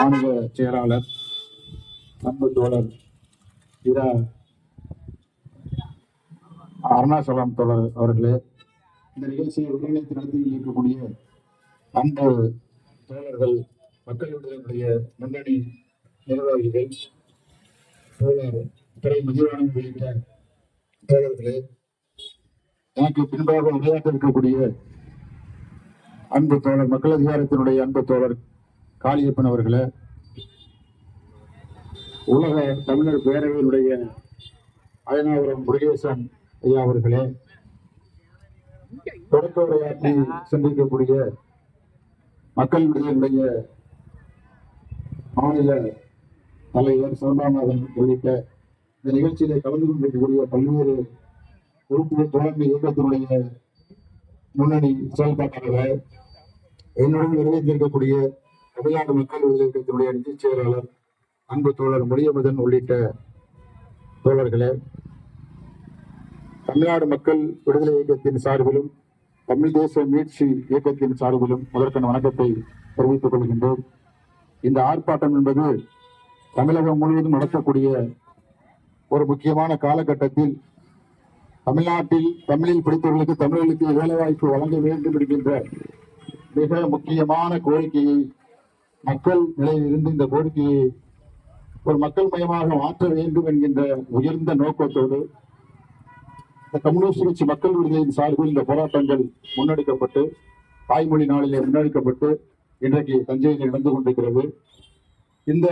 மாநில செயலாளர் அன்பு தோழர் இரா அருணாசலம் தோழர் அவர்களே இந்த நிகழ்ச்சியை ஒருங்கிணைத்து நடத்தி இருக்கக்கூடிய அன்பு தோழர்கள் மக்கள் விடுதலையுடைய முன்னணி நிர்வாகிகள் தோழர் திரை மதிவானம் உள்ளிட்ட தோழர்களே எனக்கு பின்பாக உரையாற்ற இருக்கக்கூடிய அன்பு தோழர் மக்கள் அதிகாரத்தினுடைய அன்பு தோழர் காளியப்பன் அவர்களை உலக தமிழர் பேரவையினுடைய அயனாபுரம் முருகேசன் ஐயா அவர்களே தொடக்க உரையாற்றி சந்திக்கக்கூடிய மக்கள் விடுதலுடைய மாநில தலைவர் சிவராமநாதன் உள்ளிட்ட இந்த நிகழ்ச்சியிலே கலந்து கொண்டிருக்கக்கூடிய பல்வேறு உறுப்பு தொடர்பு இயக்கத்தினுடைய முன்னணி செயல்பாட்டாளர் என்னுடன் நிறைவேற்றிருக்கக்கூடிய தமிழ்நாடு மக்கள் விடுதலை கட்சியினுடைய நிதிச் செயலாளர் அன்பு தோழர் முடியமதன் உள்ளிட்ட தோழர்களே தமிழ்நாடு மக்கள் விடுதலை இயக்கத்தின் சார்பிலும் தமிழ் தேச மீட்சி இயக்கத்தின் சார்பிலும் முதற்கண் வணக்கத்தை தெரிவித்துக் கொள்கின்றோம். இந்த ஆர்ப்பாட்டம் என்பது தமிழகம் முழுவதும் நடக்கக்கூடிய ஒரு முக்கியமான காலகட்டத்தில் தமிழ்நாட்டில் தமிழில் படித்தவர்களுக்கு தமிழர்களுக்கு வேலைவாய்ப்பு வழங்க வேண்டும் என்கின்ற மிக முக்கியமான கோரிக்கையை மக்கள் நிலையில் இருந்து இந்த கோரிக்கையை ஒரு மக்கள் மயமாக மாற்ற வேண்டும் என்கின்ற உயர்ந்த நோக்கத்தோடு இந்த கம்யூனிஸ்ட் கட்சி மக்கள் விடுதலையின் சார்பில் இந்த போராட்டங்கள் முன்னெடுக்கப்பட்டு தாய்மொழி நாளிலே முன்னெடுக்கப்பட்டு இன்றைக்கு தஞ்சையில் நடந்து கொண்டிருக்கிறது. இந்த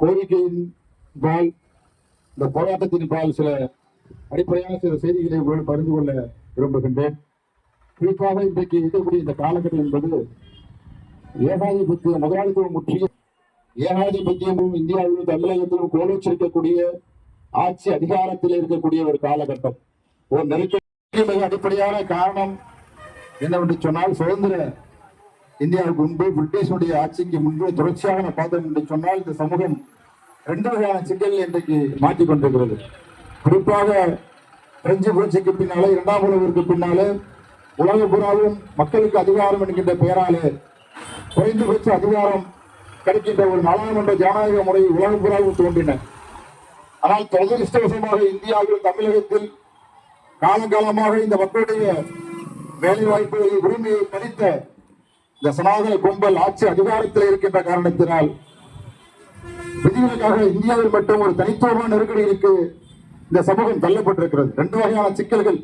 கோரிக்கையின் பால் இந்த போராட்டத்தின் பால் சில அடிப்படையான சில செய்திகளை உங்களோடு பகிர்ந்து கொள்ள விரும்புகின்றேன். குறிப்பாக இன்றைக்கு இருக்கக்கூடிய இந்த காலகட்டம் என்பது ஏகாதிபத்திய முதலாளித்துவம் முற்றிய ஏகாதிபத்தியமும் இந்தியாவிலும் தமிழகத்திலும் கோலோச்சிருக்கக்கூடிய ஆட்சி அதிகாரத்தில் இருக்கக்கூடிய ஒரு காலகட்டம். ஒரு நெருக்கடி மிக அடிப்படையான காரணம் என்னவென்று சொன்னால் சுதந்திர இந்தியாவுக்கு முன்பு பிரிட்டிஷுடைய ஆட்சிக்கு முன்பு தொடர்ச்சியாக நான் பார்த்தோம் என்று சொன்னால் இந்த சமூகம் ரெண்டு வகையான சிக்கல் இன்றைக்கு மாற்றிக் கொண்டிருக்கிறது. குறிப்பாக பிரெஞ்சு புரட்சிக்கு பின்னாலே இரண்டாம் உலகிற்கு பின்னாலே உலக புறாவும் மக்களுக்கு அதிகாரம் என்கின்ற பெயராலே குறைந்தபட்ச அதிகாரம் கிடைக்கின்ற ஒரு நாடாளுமன்ற ஜனநாயக முறை உலகம் புறாவும் தோன்றின. ஆனால் துரதிருஷ்டவசமாக இந்தியாவில் தமிழகத்தில் காலங்காலமாக இந்த மக்களுடைய வேலை வாய்ப்புகளை உரிமையை பறித்த இந்த சனாதன கும்பல் ஆட்சி அதிகாரத்தில் இருக்கின்ற காரணத்தினால் விதிகளுக்காக இந்தியாவில் மட்டும் ஒரு தனித்துவமான நெருக்கடிகளுக்கு இந்த சமூகம் தள்ளப்பட்டிருக்கிறது. ரெண்டு வகையான சிக்கல்கள்.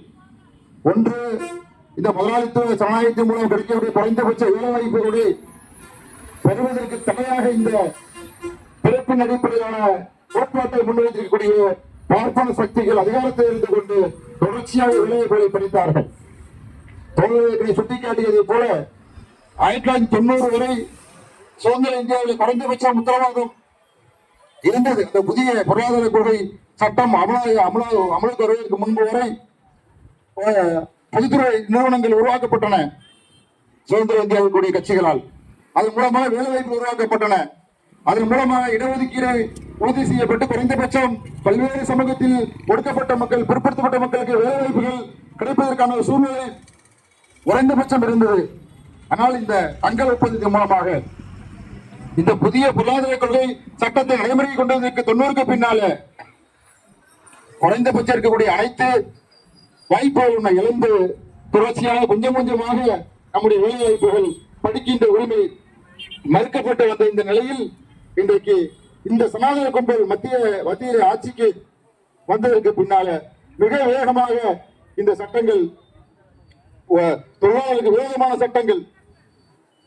ஒன்று இந்த முதலாளித்துவ சமுதாயத்தின் மூலம் கிடைக்கக்கூடிய குறைந்தபட்ச வேலைவாய்ப்புகளை பெறுவதற்கு தடையாக இந்த பிறப்பின் அடிப்படையிலான கோட்பாட்டை முன்வைத்திருக்கக்கூடிய பார்ப்பன சக்திகள் அதிகாரத்தில் இருந்து கொண்டு தொடர்ச்சியாக விளைவுகளை பறித்தார்கள் தோழர்களை சுட்டிக்காட்டியதை போல ஆயிரத்தி தொள்ளாயிரத்தி தொண்ணூறு வரை சுதந்திர இந்தியாவில் குறைந்தபட்ச உத்தரவாதம் இருந்தது. அந்த புதிய பொருளாதார கொள்கை சட்டம் அமலாக அமலா அமலுக்கு வருவதற்கு முன்பு வரை பொதுத்துறை நிறுவனங்கள் உருவாக்கப்பட்டன சுதந்திர இந்தியாவுக்குரிய கட்சிகளால். அதன் மூலமாக வேலைவாய்ப்பு உருவாக்கப்பட்டன. அதன் மூலமாக இடஒதுக்கீடு உறுதி செய்யப்பட்டு குறைந்தபட்சம் பல்வேறு சமூகத்தில் ஒடுக்கப்பட்ட மக்கள் பிற்படுத்தப்பட்ட மக்களுக்கு வேலைவாய்ப்புகள் கிடைப்பதற்கான சூழ்நிலை குறைந்தபட்சம் இருந்தது. ஆனால் இந்த தங்கள் ஒப்பந்தத்தின் மூலமாக இந்த புதிய பொருளாதார கொள்கை சட்டத்தை நடைமுறைக்கு கொண்டு வந்ததற்கு தொண்ணூறுக்கு பின்னால குறைந்தபட்சம் இருக்கக்கூடிய அனைத்து வாய்ப்புகளும் இழந்து தொடர்ச்சியாக கொஞ்சம் கொஞ்சமாக நம்முடைய வேலை வாய்ப்புகள் படிக்கின்ற உரிமை மறுக்கப்பட்டு வந்த இந்த நிலையில் இன்றைக்கு இந்த சனாதன கும்பல் மத்திய மத்திய ஆட்சிக்கு வந்ததற்கு பின்னால மிக வேகமாக இந்த சட்டங்கள் தொழிலாளர்களுக்கு விரோதமான சட்டங்கள்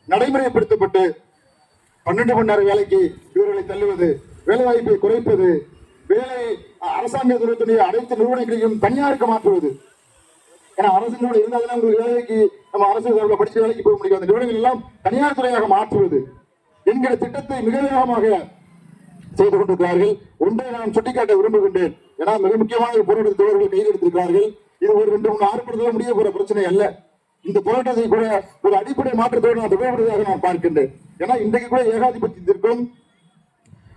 நடைமுறைப்படுத்தப்பட்டு பன்னெண்டு மணி நேர வேலைக்கு இவர்களை தள்ளுவது வேலை வாய்ப்பை குறைப்பது வேலை அரசாங்க துறைத்துடைய அனைத்து நிறுவனங்களையும் தனியாருக்கு மாற்றுவது. ஏன்னா அரசு நிறுவனம் இருந்தாலும் உங்களுக்கு வேலைக்கு நம்ம அரசு சார்பில் படிச்ச வேலைக்கு போக முடியும் அந்த நிறுவனங்கள் எல்லாம் தனியார் துறையாக மாற்றுவது என்கிற திட்டத்தை மிக வேகமாக செய்து கொண்டிருக்கிறார்கள். ஒன்றை நான் சுட்டிக்காட்ட விரும்புகின்றேன். ஏன்னா மிக முக்கியமான ஒரு போராட்ட தோழர்கள் கையில் எடுத்திருக்கிறார்கள். இது ஒரு ரெண்டு மூணு ஆறு முடிய போற பிரச்சனை அல்ல. இந்த போராட்டத்தை கூட ஒரு அடிப்படை மாற்றத்தோடு நான் தொடர்புடையதாக நான் பார்க்கின்றேன். ஏன்னா இன்றைக்கு கூட ஏகாதிபத்தியத்திற்கும்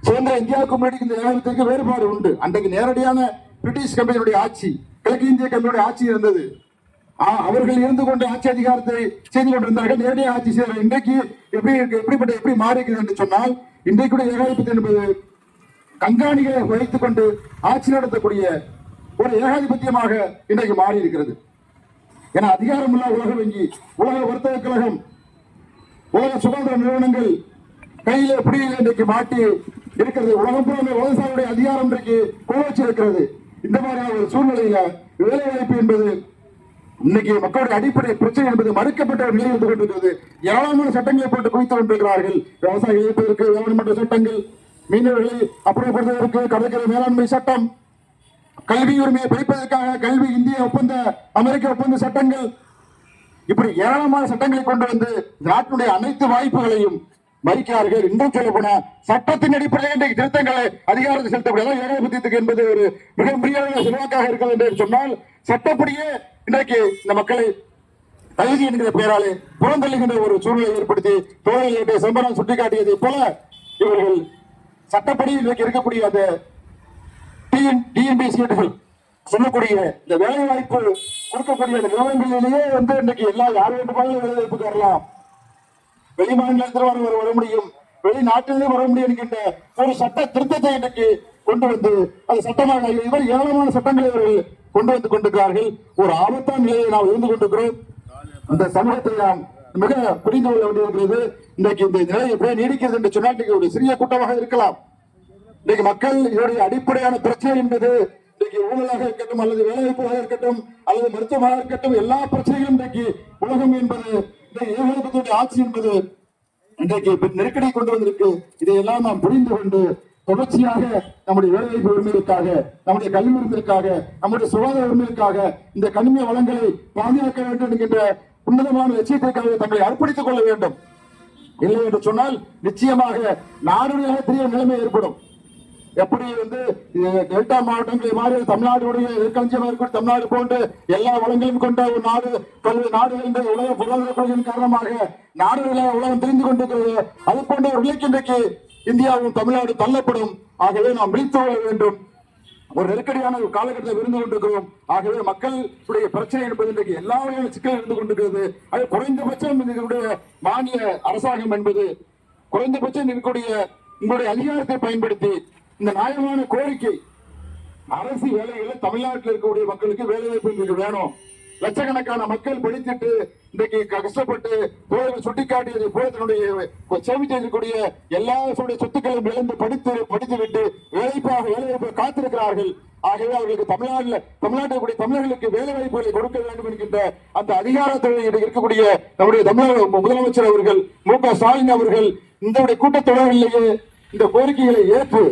சுதந்திர இந்தியாவுக்கு முன்னாடி இந்த ஏகாதிபத்திற்கு வேறுபாடு உண்டு. அன்றைக்கு நேரடியான பிரிட்டிஷ் கம்பெனியுடைய ஆட்சி கிழக்கு இந்திய கம்பெனியுடைய ஆட்சி இருந்தது. அவர்கள் இருந்து கொண்டு ஆட்சி அதிகாரத்தை செய்து கொண்டிருந்தார்கள். நேரடியாக ஆட்சி செய்தார்கள் இன்றைக்கு எப்படி இருக்கு- எப்படிப்பட்ட எப்படி மாறி என்று சொன்னால் இன்றைக்கு ஏகாதிபத்தியம் என்பது கண்காணிகளை வைத்துக் கொண்டு ஆட்சி நடத்தக்கூடிய ஒரு ஏகாதிபத்தியமாக இன்றைக்கு மாறி இருக்கிறது என அதிகாரமுள்ள உலக வங்கி உலக வர்த்தக கழகம் உலக சுதந்திர நிறுவனங்கள் கையில பிடியில் இன்றைக்கு மாட்டி இருக்கிறது. உலகம் புறமே உலகசாருடைய அதிகாரம் இன்றைக்கு கோவச்சு இருக்கிறது. இந்த மாதிரியான ஒரு சூழ்நிலையில வேலை வாய்ப்பு என்பது இன்னைக்கு மக்களுடைய அடிப்படை பிரச்சனை என்பது மறுக்கப்பட்ட நிலை இருந்து கொண்டிருக்கிறது. ஏராளமான சட்டங்களை போட்டு குவித்துக் கொண்டிருக்கிறார்கள். விவசாய இழப்பிற்கு வேளாண்மன்ற சட்டங்கள் மீனவர்களை அப்புறப்படுத்துவதற்கு கடற்கரை மேலாண்மை சட்டம் கல்வி உரிமையை படிப்பதற்காக கல்வி இந்திய ஒப்பந்த அமெரிக்க ஒப்பந்த சட்டங்கள். இப்படி ஏராளமான சட்டங்களை கொண்டு வந்து நாட்டினுடைய அனைத்து வாய்ப்புகளையும் மறிக்கிறார்கள். இன்னும் சொல்ல போனா சட்டத்தின் அடிப்படையில் இன்றைக்கு திருத்தங்களை அதிகாரத்தை செலுத்தக்கூடிய ஏகாதிபத்தியத்துக்கு என்பது ஒரு மிக முடியாத செல்வாக்காக இருக்கிறது என்று சொன்னால் சட்டப்படியே இன்றைக்கு இந்த மக்களை தகுதி என்கிற பெயராலே புறந்தள்ளுகின்ற ஒரு சூழ்நிலை ஏற்படுத்தி தோழர்களுடைய செம்பரம் சுட்டிக்காட்டியதை போல இவர்கள் சட்டப்படி இன்றைக்கு இருக்கக்கூடிய அந்த டிஎன் டிஎன்பிசி சொல்லக்கூடிய இந்த வேலை வாய்ப்பு கொடுக்கக்கூடிய அந்த நிறுவனங்களிலேயே வந்து இன்னைக்கு எல்லா யார் வேண்டுமானாலும் வேலை வாய்ப்புக்கு வரலாம். வெளி மாநிலத்தில் வர வர முடியும். வெளிநாட்டிலே வர முடியும் என்கின்ற ஒரு சட்ட திருத்தத்தை இன்றைக்கு கொண்டு வந்து அது சட்டமாக இவர் ஏராளமான சட்டங்களை இவர்கள் கொண்டு வந்து கொண்டிருக்கிறார்கள். ஒரு ஆபத்தான நிலையை நாம் இருந்து கொண்டிருக்கிறோம். அந்த சமூகத்தை நாம் மிக புரிந்து கொள்ள வேண்டியிருக்கிறது. இன்றைக்கு இந்த நிலை எப்படியே நீடிக்கிறது என்று சொன்னால் இன்றைக்கு ஒரு சிறிய கூட்டமாக இருக்கலாம். இன்னைக்கு மக்கள் இதனுடைய அடிப்படையான பிரச்சனை என்பது இன்னைக்கு ஊழலாக இருக்கட்டும் அல்லது வேலைவாய்ப்பாக இருக்கட்டும் அல்லது மருத்துவமாக இருக்கட்டும் எல்லா பிரச்சனைகளும் இன்றைக்கு உலகம் என்பது இந்த ஏகாதிபத்தியுடைய ஆட்சி என்பது இன்றைக்கு நெருக்கடி கொண்டு வந்திருக்கு. இதையெல்லாம் நாம் புரிந்து கொண்டு தொடர்ச்சியாக நம்முடைய வேலைவாய்ப்பு உரிமைகளுக்காக நம்முடைய கல்வி உரிமைகளுக்காக நம்முடைய சுகாதார உரிமைகளுக்காக இந்த கனிம வளங்களை பாதுகாக்க வேண்டும் என்கின்ற உன்னதமான லட்சியத்திற்காக தங்களை அர்ப்பணித்துக் கொள்ள வேண்டும். இல்லை என்று சொன்னால் நிச்சயமாக நாடுகளாக பெரிய நிலைமை ஏற்படும். எப்படி வந்து டெல்டா மாவட்டங்களை மாதிரி தமிழ்நாடுடைய நெற்களஞ்சியமாக இருக்கிற தமிழ்நாடு போன்று எல்லா வளங்களும் கொண்ட ஒரு நாடு பல்வேறு நாடுகள் இந்த உலக பொருளாதார கொள்கையின் காரணமாக நாடுகளை உலகம் தெரிந்து கொண்டிருக்கிறது. அது போன்ற ஒரு நிலைக்கு இன்றைக்கு இந்தியாவும் தமிழ்நாடு தள்ளப்படும். ஆகவே நாம் விழித்து கொள்ள வேண்டும். ஒரு நெருக்கடியான ஒரு காலகட்டத்தை இருந்து கொண்டிருக்கிறோம். ஆகவே மக்களுடைய பிரச்சனை என்பது இன்றைக்கு எல்லா வகையான சிக்கல் இருந்து கொண்டிருக்கிறது. அது குறைந்தபட்சம் இதனுடைய மாநில அரசாங்கம் என்பது குறைந்தபட்சம் இருக்கக்கூடிய உங்களுடைய அதிகாரத்தை பயன்படுத்தி இந்த நியாயமான கோரிக்கை அரசு வேலைகளை தமிழ்நாட்டில் இருக்கக்கூடிய மக்களுக்கு வேலை வாய்ப்பு இன்றைக்கு வேணும். லட்சக்கணக்கான மக்கள் படித்துட்டு இன்றைக்கு கஷ்டப்பட்டு தோழர்கள் சுட்டிக்காட்டி போல தன்னுடைய சேமித்து இருக்கக்கூடிய எல்லா சொத்துக்களையும் இழந்து படித்து படித்துவிட்டு வேலைப்பாக வேலைவாய்ப்பு காத்திருக்கிறார்கள். ஆகவே அவர்களுக்கு தமிழ்நாட்டில் தமிழ்நாட்டில் கூடிய தமிழர்களுக்கு வேலை வாய்ப்புகளை கொடுக்க வேண்டும் என்கின்ற அந்த அதிகாரத்தில் இருக்கக்கூடிய நம்முடைய தமிழக முதலமைச்சர் அவர்கள் மு க ஸ்டாலின் அவர்கள் இந்த கூட்டத்தொடரிலேயே இந்த கோரிக்கைகளை ஏற்று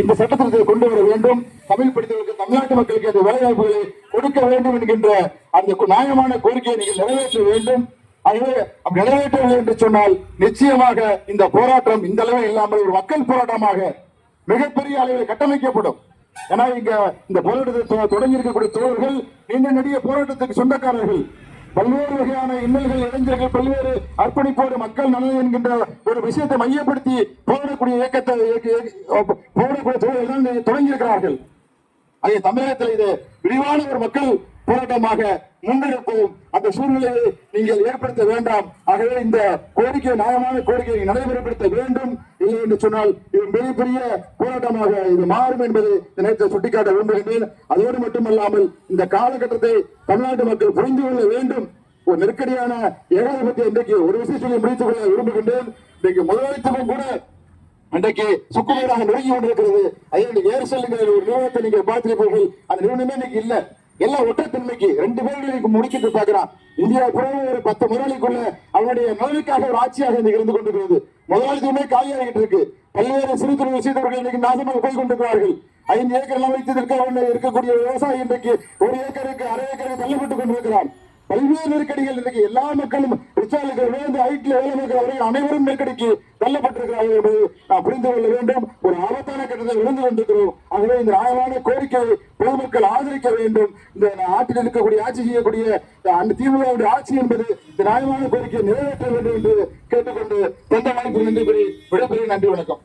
இந்த சட்டத்திட்டத்தை கொண்டு வர வேண்டும். தமிழ் படித்தவர்களுக்கு தமிழ்நாட்டு மக்களுக்கு அந்த வேலைவாய்ப்புகளை கொடுக்க வேண்டும் என்கின்ற அந்த நியாயமான கோரிக்கையை நீங்கள் நிறைவேற்ற வேண்டும். ஆகவே நிறைவேற்றவில்லை என்று சொன்னால் நிச்சயமாக இந்த போராட்டம் இந்த அளவில் இல்லாமல் ஒரு மக்கள் போராட்டமாக மிகப்பெரிய அளவில் கட்டமைக்கப்படும். ஏன்னா இங்க இந்த போராட்டத்தை தொடங்கி இருக்கக்கூடிய தோழர்கள் நீண்ட நெடிய போராட்டத்துக்கு சொந்தக்காரர்கள். பல்வேறு வகையான இன்னல்கள் இளைஞர்கள் பல்வேறு அர்ப்பணிப்போடு மக்கள் நலன் என்கின்ற ஒரு விஷயத்தை மையப்படுத்தி போடக்கூடிய இயக்கத்தை போடக்கூடிய தொடங்கியிருக்கிறார்கள் போராடக்கூடிய தொடங்கி இருக்கிறார்கள் அதே தமிழகத்தில் இது விரிவான ஒரு மக்கள் போராட்டமாக முன்னெடுப்போம் அந்த சூழ்நிலையை நீங்கள் ஏற்படுத்த வேண்டாம். ஆகவே இந்த கோரிக்கை நியாயமான கோரிக்கையை நடைமுறைப்படுத்த வேண்டும். இல்லை என்று சொன்னால் இது மிகப்பெரிய போராட்டமாக இது மாறும் என்பதை இந்த நேரத்தில் சுட்டிக்காட்ட விரும்புகின்றேன். அதோடு மட்டுமல்லாமல் இந்த காலகட்டத்தை தமிழ்நாட்டு மக்கள் புரிந்து கொள்ள வேண்டும். ஒரு நெருக்கடியான ஏகாதிபத்தியம் இன்றைக்கு ஒரு விஷயத்தை முடித்துக் கொள்ள விரும்புகின்றேன். இன்றைக்கு முதலாளித்துவம் கூட இன்றைக்கு சுக்குநூறாக நெருங்கி கொண்டிருக்கிறது. அதே ஏர்செல் என்கிற ஒரு நிறுவனத்தை நீங்க பார்த்திருப்பீர்கள். அந்த நிறுவனமே இன்னைக்கு இல்ல. எல்லாம் ஒற்றத்தன்மைக்கு ரெண்டு பேர்களுக்கு இன்னைக்கு முடிக்கிட்டு பாக்குறான் இந்தியா புறம் ஒரு பத்து முதலாளிக்குள்ள அவனுடைய நலனுக்காக ஒரு ஆட்சியாக இருந்து கொண்டிருக்கிறது. முதலாளித்துவமே காலியாகிட்டு இருக்கு பல்வேறு சிறு தொழில் விஷயத்தவர்கள் இன்னைக்கு நாசமாக போய் கொண்டிருக்கிறார்கள். ஐந்து ஏக்கர் எல்லாம் வைத்திருக்க இருக்கக்கூடிய விவசாயி இன்றைக்கு ஒரு ஏக்கருக்கு அரை ஏக்கருக்கு தள்ளப்பட்டு கொண்டிருக்கிறார் பல்வேறு நெருக்கடிகள் இன்றைக்கு எல்லா மக்களும் ரிச்சாலுக்கு விழுந்து ஐட்டில் வேலை பார்க்கிறவர்கள் அனைவரும் நெருக்கடிக்கு தள்ளப்பட்டிருக்கிறார்கள் என்பதை நாம் புரிந்து கொள்ள வேண்டும். ஒரு ஆபத்தான கட்டத்தில் விழுந்து கொண்டிருக்கிறோம். ஆகவே இந்த நியாயமான கோரிக்கையை பொதுமக்கள் ஆதரிக்க வேண்டும். இந்த நாட்டில் இருக்கக்கூடிய ஆட்சி செய்யக்கூடிய அந்த திமுகவுடைய ஆட்சி என்பது நியாயமான கோரிக்கையை நிறைவேற்ற வேண்டும் என்று கேட்டுக்கொண்டு தந்த வாய்ப்பு நன்றி கூறி விடைபெறுகிறேன். நன்றி வணக்கம்.